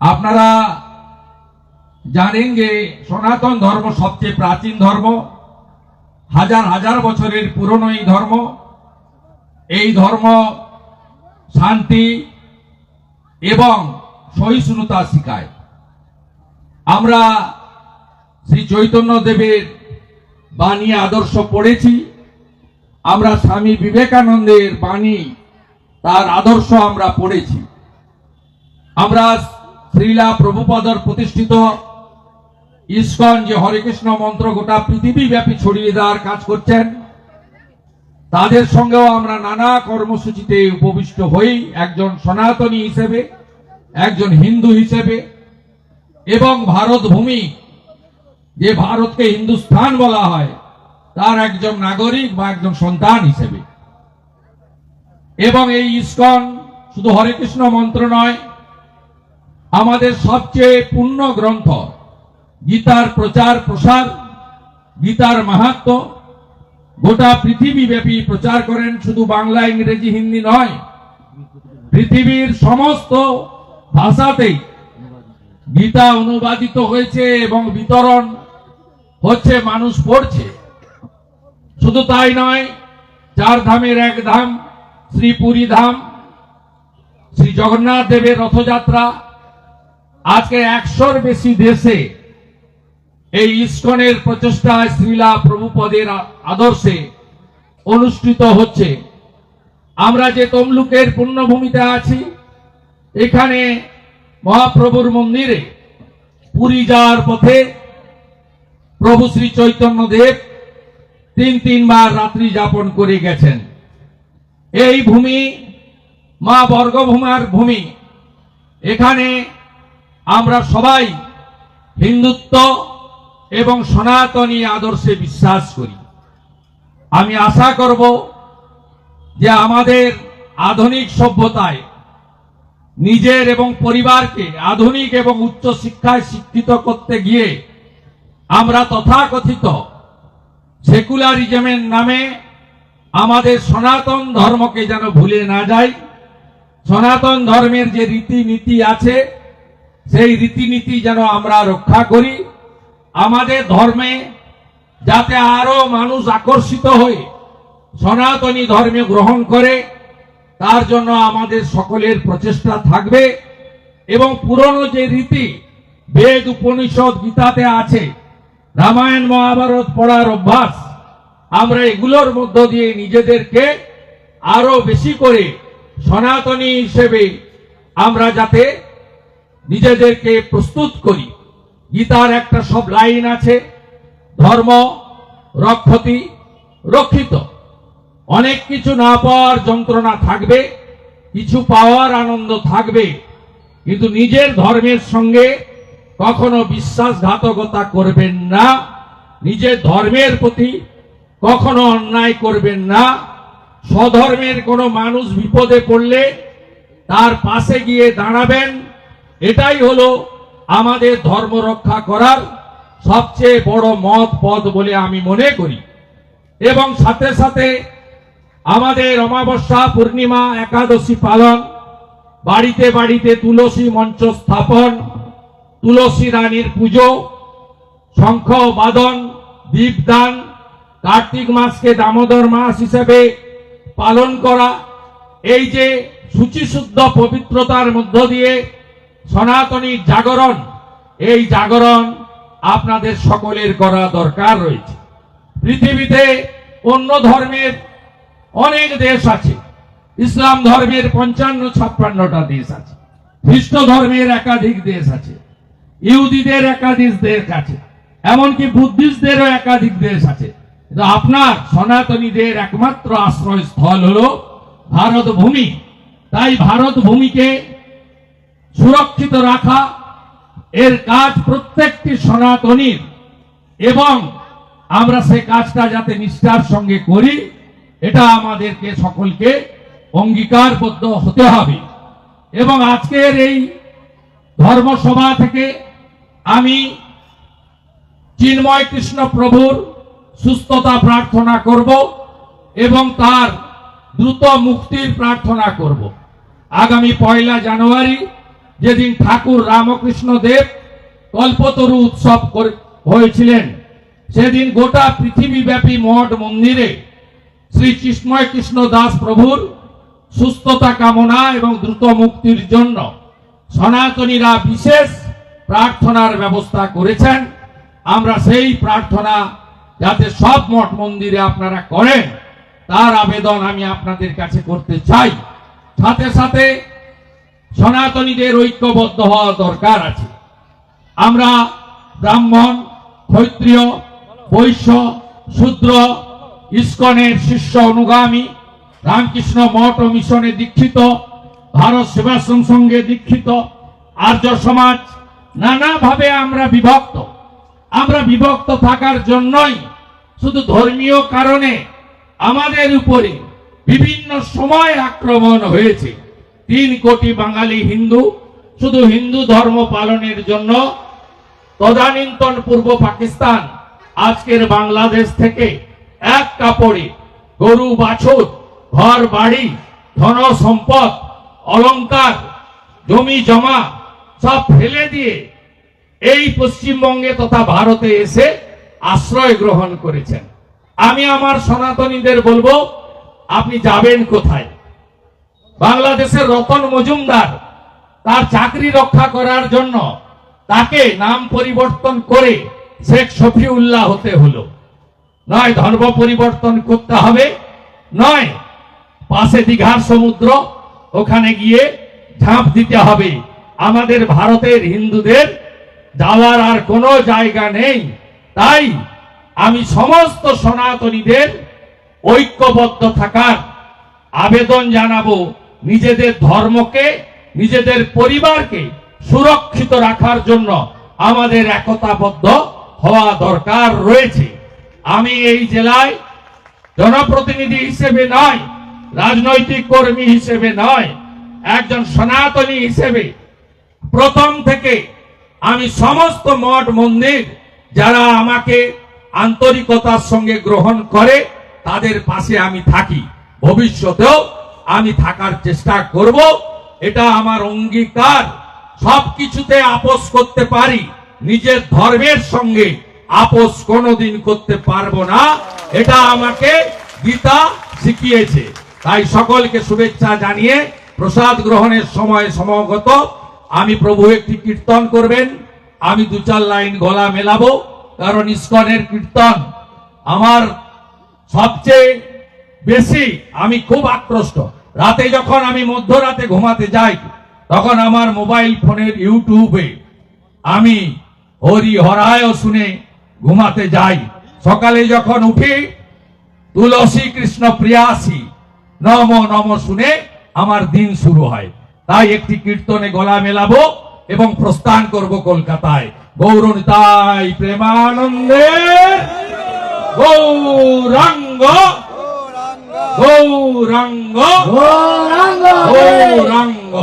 আপনারা জানেন যে সনাতন ধর্ম সবচেয়ে প্রাচীন ধর্ম, হাজার হাজার বছরের পুরনো এই ধর্ম। এই ধর্ম শান্তি এবং সহিষ্ণুতা শিখায়। আমরা শ্রী চৈতন্য দেবের বাণী আদর্শ পড়েছি। আমরা স্বামী বিবেকানন্দের বাণী তার আদর্শ আমরা পড়েছি। আমরা শ্রীলা প্রভুপদর প্রতিষ্ঠিত। ইস্কন যে হরে কৃষ্ণ মন্ত্র গোটা পৃথিবী ব্যাপী ছড়িয়ে দেওয়ার কাজ করছেন, তাদের সঙ্গেও আমরা নানা কর্মসূচিতে উপবিষ্ট হই, একজন সনাতনী হিসেবে, একজন হিন্দু হিসেবে, এবং ভারত ভূমি, যে ভারতকে হিন্দুস্থান বলা হয়, তার একজন নাগরিক বা একজন সন্তান হিসেবে। এবং এই ইস্কন শুধু হরে কৃষ্ণ মন্ত্র নয় আমাদের সবচেয়ে পূর্ণ গ্রন্থ, গীতার প্রচার প্রসার, গীতার মাহাত্ম, গোটা পৃথিবী ব্যাপী প্রচার করেন শুধু বাংলা, ইংরেজি, হিন্দি নয়। পৃথিবীর সমস্ত ভাষাতেই গীতা অনুবাদিত হয়েছে এবং বিতরণ হচ্ছে, মানুষ পড়ছে। শুধু তাই নয়, চার ধামের এক ধাম শ্রী পুরী ধাম, শ্রী জগন্নাথ দেবের রথযাত্রা আজকে একশোর বেশি দেশে এই ইস্কনের প্রচেষ্টায় শ্রীলা প্রভুপদের আদর্শে অনুষ্ঠিত হচ্ছে। আমরা যে তমলুকের পুণ্যভূমিতে আছি, এখানে মহাপ্রভুর মন্দিরে পুরী যাওয়ার পথে প্রভু শ্রী চৈতন্য দেব তিন তিনবার রাত্রি যাপন করে গেছেন। এই ভূমি মা বর্গভূমার ভূমি। এখানে আমরা সবাই হিন্দুত্ব এবং সনাতনী আদর্শে বিশ্বাস করি। আমি আশা করব যে আমাদের আধুনিক সভ্যতায় নিজের এবং পরিবারকে আধুনিক এবং উচ্চ শিক্ষায় শিক্ষিত করতে গিয়ে আমরা তথাকথিত সেকুলারিজমের নামে আমাদের সনাতন ধর্মকে যেন ভুলে না যাই। সনাতন ধর্মের যে রীতিনীতি আছে সেই রীতিনীতি যেন আমরা রক্ষা করি। আমাদের ধর্মে যাতে আরও মানুষ আকর্ষিত হয়ে সনাতনী ধর্মে গ্রহণ করে, তার জন্য আমাদের সকলের প্রচেষ্টা থাকবে এবং পুরনো যে রীতি, বেদ, উপনিষদ, গীতাতে আছে, রামায়ণ, মহাভারত পড়ার অভ্যাস, আমরা এগুলোর মধ্য দিয়ে নিজেদেরকে আরও বেশি করে সনাতনী হিসেবে আমরা যাতে নিজেদেরকে প্রস্তুত করি। গীতার একটা সব লাইন আছে, ধর্ম, রক্ষতি, রক্ষিত। অনেক কিছু না পাওয়ার যন্ত্রণা থাকবে, কিছু পাওয়ার আনন্দ থাকবে, কিন্তু নিজের ধর্মের সঙ্গে কখনো বিশ্বাসঘাতকতা করবেন না, নিজের ধর্মের প্রতি কখনো অন্যায় করবেন না। স্বধর্মের কোনো মানুষ বিপদে পড়লে তার পাশে গিয়ে দাঁড়াবেন এটাই হলো আমাদের ধর্ম রক্ষা করার সবচেয়ে বড় মত পদ বলে আমি মনে করি। এবং সাথে সাথে আমাদের অমাবস্যা, পূর্ণিমা, একাদশী পালন, বাড়িতে বাড়িতে তুলসী মঞ্চ স্থাপন, তুলসী রানীর পুজো, শঙ্খ বাদন, দীপদান, কার্তিক মাসকে দামোদর মাস হিসেবে পালন করা, এই যে শুচিশুদ্ধ পবিত্রতার মধ্য দিয়ে সনাতনী জাগরণ। এই জাগরণ আপনাদের সকলের করা দরকার রয়েছে। পৃথিবীতে অন্য ধর্মের অনেক দেশ আছে। ইসলাম ধর্মের পঞ্চান্ন, ছাপ্পান্নটা দেশ আছে। খ্রিস্ট ধর্মের একাধিক দেশ আছে। ইহুদিদের একাধিক দেশ আছে। এমনকি বুদ্ধিস্টদেরও একাধিক দেশ আছে। আপনার সনাতনীদের একমাত্র আশ্রয়স্থল হল ভারত ভূমি তাই ভারত ভূমিকে সুরক্ষিত রাখা, এর কাজ প্রত্যেকটি সনাতনীর। এবং আমরা সে কাজটা যাতে নিষ্ঠার সঙ্গে করি, এটা আমাদেরকে সকলকে অঙ্গীকারবদ্ধ হতে হবে। এবং আজকের এই ধর্মসভা থেকে আমি চিন্ময় কৃষ্ণ প্রভুর সুস্থতা প্রার্থনা করব এবং তার দ্রুত মুক্তির প্রার্থনা করব। আগামী পয়লা জানুয়ারি যেদিন ঠাকুর রামকৃষ্ণ দেব কল্পতরু উৎসব হয়েছিলেন, সেদিন গোটা পৃথিবীব্যাপী মঠ মন্দিরে শ্রী চিন্ময় কৃষ্ণ দাস প্রভুর সুস্থতা কামনা এবং দ্রুত মুক্তির জন্য সনাতনীরা বিশেষ প্রার্থনার ব্যবস্থা করেছেন। আমরা সেই প্রার্থনা যাতে সব মঠ মন্দিরে আপনারা করেন, তার আবেদন আমি আপনাদের কাছে করতে চাই। সাথে সাথে সনাতনীদের ঐক্যবদ্ধ হওয়া দরকার আছে। আমরা ব্রাহ্মণ, ক্ষত্রিয়, বৈশ্য, শূদ্র, ইস্কনের শিষ্য অনুগামী, রামকৃষ্ণ মঠ ও মিশনে দীক্ষিত, ভারত সেবাশ্রম সঙ্গে দীক্ষিত, আর্য সমাজ, নানাভাবে আমরা বিভক্ত। আমরা বিভক্ত থাকার জন্যই শুধু ধর্মীয় কারণে আমাদের উপরে বিভিন্ন সময় আক্রমণ হয়েছে। তিন কোটি বাঙালি হিন্দু, শুধু হিন্দু ধর্ম পালনের জন্য তদানীন্তন পূর্ব পাকিস্তান, আজকের বাংলাদেশ থেকে এক কাপড়ে গরু, বাছুর, ঘর, বাড়ি, ধন, সম্পদ, অলংকার, জমি, জমা সব ফেলে দিয়ে এই পশ্চিমবঙ্গে তথা ভারতে এসে আশ্রয় গ্রহণ করেছেন। আমি আমার সনাতনীদের বলব, আপনি যাবেন কোথায়? বাংলাদেশের রতন মজুমদার তার চাকরি রক্ষা করার জন্য তাকে নাম পরিবর্তন করে শেখ শফিউল্লাহ হতে হলো। নয়, ধর্ম পরিবর্তন করতে হবে। নয়, পাশে দীঘার সমুদ্র, ওখানে গিয়ে ঝাঁপ দিতে হবে। আমাদের ভারতের হিন্দুদের যাওয়ার আর কোনো জায়গা নেই। তাই আমি সমস্ত সনাতনীদের ঐক্যবদ্ধ থাকার আবেদন জানাব। নিজেদের ধর্মকে, নিজেদের পরিবারকে সুরক্ষিত রাখার জন্য আমাদের একতাবদ্ধ হওয়া দরকার রয়েছে। আমি এই জেলায় জনপ্রতিনিধি হিসেবে নয়, রাজনৈতিক কর্মী হিসেবে নয়, একজন সনাতনী হিসেবে। প্রথম থেকে আমি সমস্ত মঠ মন্দির যারা আমাকে আন্তরিকতার সঙ্গে গ্রহণ করে, তাদের পাশে আমি থাকি। ভবিষ্যতেও আমি থাকার চেষ্টা করব, এটা আমার অঙ্গীকার। সবকিছুতে আপোষ করতে পারি, নিজের ধর্মের সঙ্গে আপোষ কোনোদিন করতে পারব না। এটা আমাকে গীতা শিখিয়েছে। তাই সকলকে শুভেচ্ছা জানিয়ে প্রসাদ গ্রহণের সময় সমাগত। আমি প্রভু একটি কীর্তন করবেন, আমি দু চার লাইন গলা মেলাবো, কারণ ইস্কনের কীর্তন আমার সবচেয়ে বেশি, আমি খুব আকৃষ্ট। রাতে যখন আমি মধ্যরাতে ঘুমাতে যাই, তখন আমার মোবাইল ফোনের ইউটিউবে আমি হরি হরায় শুনে ঘুমাতে যাই। সকালে যখন উঠি, তুলসী কৃষ্ণ প্রিয়াসী, নম নম শুনে আমার দিন শুরু হয়। তাই একটি কীর্তনে গলা মেলাবো এবং প্রস্থান করব কলকাতায়। গৌরনিতাই প্রেমানন্দে, গৌরাঙ্গ গৌরাঙ্গ। গৌরাঙ্গ। গৌরাঙ্গ।